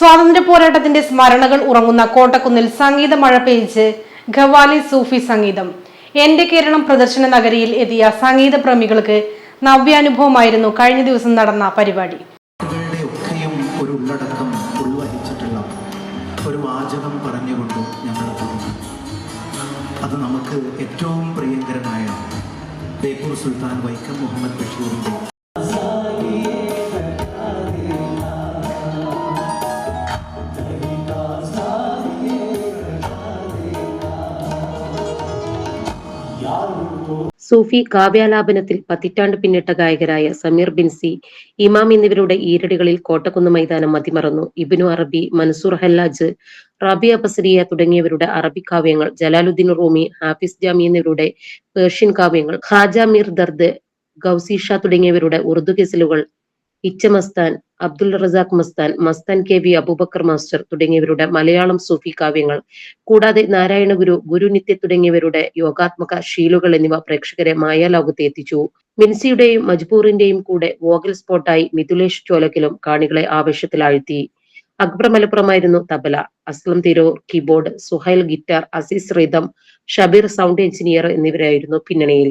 സ്വാതന്ത്ര്യ പോരാട്ടത്തിന്റെ സ്മരണകൾ ഉറങ്ങുന്ന കോട്ടക്കുന്നിൽ സംഗീത മഴ പെയ്ച്ച് ഖവാലി സൂഫി സംഗീതം. എന്റെ കേരളം പ്രദർശന നഗരിയിൽ എത്തിയ സംഗീത പ്രേമികൾക്ക് നവ്യാനുഭവമായിരുന്നു കഴിഞ്ഞ ദിവസം നടന്ന പരിപാടി. ഒരു ഉള്ളടക്കം ഒരു വാചകം അത് നമുക്ക് ഏറ്റവും പ്രിയങ്കരനായ ബേപ്പൂർ സുൽത്താൻ വൈക്കം മുഹമ്മദ് ബഷീറിന്റെ സൂഫി കാവ്യാലാപനത്തിൽ പതിറ്റാണ്ട് പിന്നിട്ട ഗായകരായ സമീർ ബിൻസി ഇമാം എന്നിവരുടെ ഈരടികളിൽ കോട്ടക്കുന്ന് മൈതാനം മതിമറന്നു. ഇബിനു അറബി മൻസൂർ ഹല്ലാജ് റാബിയ ബസരിയ തുടങ്ങിയവരുടെ അറബി കാവ്യങ്ങൾ ജലാലുദ്ദീൻ റൂമി ഹാഫിസ് ജാമി എന്നിവരുടെ പേർഷ്യൻ കാവ്യങ്ങൾ ഖാജ മീർ ദർദ് ഗൗസി ഷാ തുടങ്ങിയവരുടെ Urdu ഗസലുകൾ Ichha Abdul Razak Masthan Masthan K V Abubakar master തുടങ്ങിയവരുടെ മലയാളം സൂഫി കാവ്യങ്ങൾ കൂടാതെ നാരായണ ഗുരു ഗുരുനിത്യ തുടങ്ങിയവരുടെ യോഗാത്മക ശീലുകൾ എന്നിവ പ്രേക്ഷകരെ മായാലോകത്ത് എത്തിച്ചു. മിൻസിയുടെയും മജ്ബൂറിന്റെയും കൂടെ വോഗൽ സ്പോട്ടായി മിഥുലേഷ് ചോലക്കിലും കാണികളെ ആവേശത്തിലാഴ്ത്തി. അക്ബർ മലപ്പുറമായിരുന്നു tabla. Aslam Tirur keyboard Suhail guitar Aziz rhythm Shabeer sound engineer എന്നിവരായിരുന്നു പിന്നണിയിൽ.